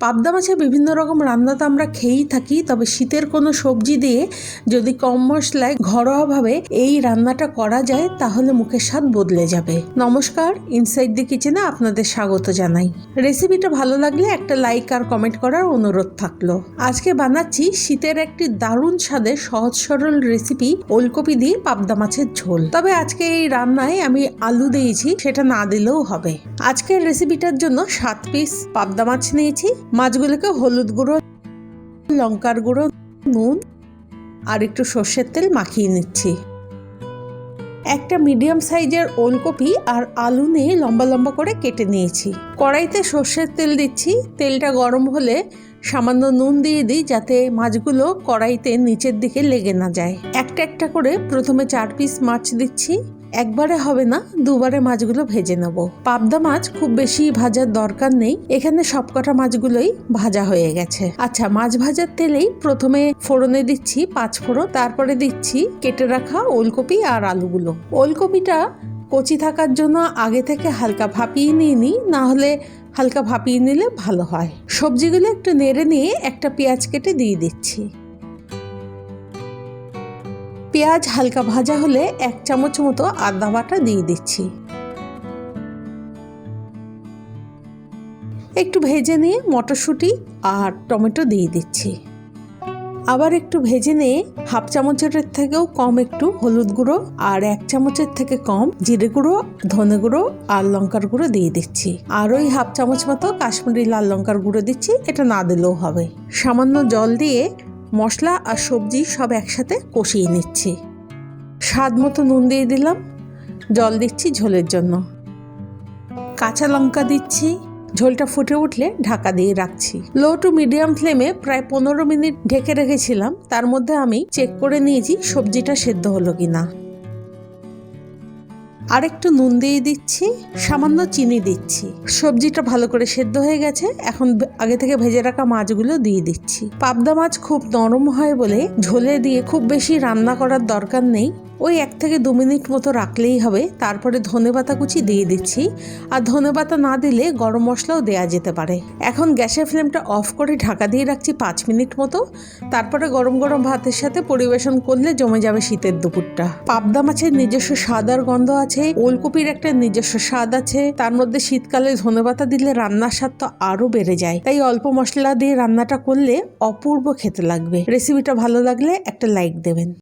পাবদা মাছের বিভিন্ন রকম রান্না তো আমরা খেয়েই থাকি, তবে শীতের কোনো সবজি দিয়ে যদি কম মশলায় ঘরোয়াভাবে এই রান্নাটা করা যায়, তাহলে মুখের স্বাদ বদলে যাবে। নমস্কার ইনসাইড দি কিচেনে আপনাদের স্বাগত জানাই। রেসিপিটা ভালো লাগলে একটা লাইক আর কমেন্ট করার অনুরোধ থাকল। আজকে বানাচ্ছি শীতের একটি দারুণ স্বাদের সহজ সরল রেসিপি ওলকপি দিয়ে পাবদা মাছের ঝোল। তবে আজকে এই রান্নায় আমি আলু দিয়েছি, সেটা না দিলেও হবে। আজকের রেসিপিটার জন্য সাত পিস পাবদা মাছ নিয়েছি মাছগুলোকে হলুদ গুঁড়ো, লঙ্কার গুঁড়ো, নুন আর একটু সর্ষের তেল মাখিয়ে নিচ্ছি। একটা মিডিয়াম সাইজের ওলকপি আর আলু নিয়ে লম্বা লম্বা করে কেটে নিয়েছি। কড়াইতে সর্ষের তেল দিচ্ছি। তেলটা গরম হলে সামান্য নুন দিয়ে দিই যাতে মাছগুলো কড়াইতে নিচের দিকে লেগে না যায়। একটা একটা করে প্রথমে চার পিস মাছ দিচ্ছি। একবারে হবে না, দুবারে মাছগুলো ভেজে নেব। পাবদা মাছ খুব বেশি ভাজার দরকার নেই, এখানে সবকটা মাছগুলোই ভাজা হয়ে গেছে। আচ্ছা মাছ ভাজার তেলেই প্রথমে ফোড়নে দিচ্ছি পাঁচ ফোড়ন, তারপরে দিচ্ছি কেটে রাখা ওলকপি আর আলুগুলো। ওলকপিটা কচি থাকার জন্য আগে থেকে হালকা ভাপিয়ে নিয়ে নিই, না হলে হালকা ভাপিয়ে নিলে ভালো হয়। সবজিগুলো একটু নেড়ে নিয়ে একটা পেঁয়াজ কেটে দিয়ে দিচ্ছি। পেঁয়াজ হালকা ভাজা হলে এক চামচ মতো আদা বাটা দিয়ে দিচ্ছি। একটু ভেজে নিয়ে মটরশুঁটি আর টমেটো দিয়ে দিচ্ছি। আবার একটু ভেজে নিয়ে হাফ চামচের থেকেও কম একটু হলুদ গুঁড়ো আর এক চামচের থেকে কম জিরে গুঁড়ো, ধনে গুঁড়ো আর লঙ্কার গুঁড়ো দিয়ে দিচ্ছি। আর ওই হাফ চামচ মতো কাশ্মীরি লাল লঙ্কার গুঁড়ো দিচ্ছি, এটা না দিলেও হবে। সামান্য জল দিয়ে মশলা আর সবজি সব একসাথে কষিয়ে নিচ্ছি। স্বাদ মতো নুন দিয়ে দিলাম। জল দিচ্ছি ঝোলের জন্য। কাঁচা লঙ্কা দিচ্ছি। ঝোলটা ফুটে উঠলে ঢাকা দিয়ে রাখছি। লো টু মিডিয়াম ফ্লেমে প্রায় পনেরো মিনিট ঢেকে রেখেছিলাম। তার মধ্যে আমি চেক করে নিয়েছি সবজিটা সেদ্ধ হলো কিনা। আরেকটু নুন দিয়ে দিচ্ছি, সামান্য চিনি দিচ্ছি। সবজিটা ভালো করে সেদ্ধ হয়ে গেছে, এখন আগে থেকে ভেজে রাখা মাছগুলো দিয়ে দিচ্ছি। পাবদা মাছ খুব নরম হয় বলে ঝোলে দিয়ে খুব বেশি রান্না করার দরকার নেই। ওই এক থেকে দু মিনিট মতো রাখলেই হবে। তারপরে ধনে পাতা কুচি দিয়ে দিচ্ছি। আর ধনে পাতা না দিলে গরম মশলাও দেয়া যেতে পারে। এখন গ্যাসের ফ্লেমটা অফ করে ঢাকা দিয়ে রাখছি পাঁচ মিনিট মতো। তারপরে গরম গরম ভাতের সাথে পরিবেশন করলে জমে যাবে শীতের দুপুরটা। পাবদা মাছের নিজস্ব স্বাদ আর গন্ধ আছে। ওলকপির একটা নিজস্ব স্বাদ আছে। তার মধ্যে শীতকালে ধনেপাতা দিলে রান্নার স্বাদ তো আরও বেড়ে যায়। তাই অল্প মশলা দিয়ে রান্নাটা করলে অপূর্ব খেতে লাগবে। রেসিপিটা ভালো লাগলে একটা লাইক দেবেন।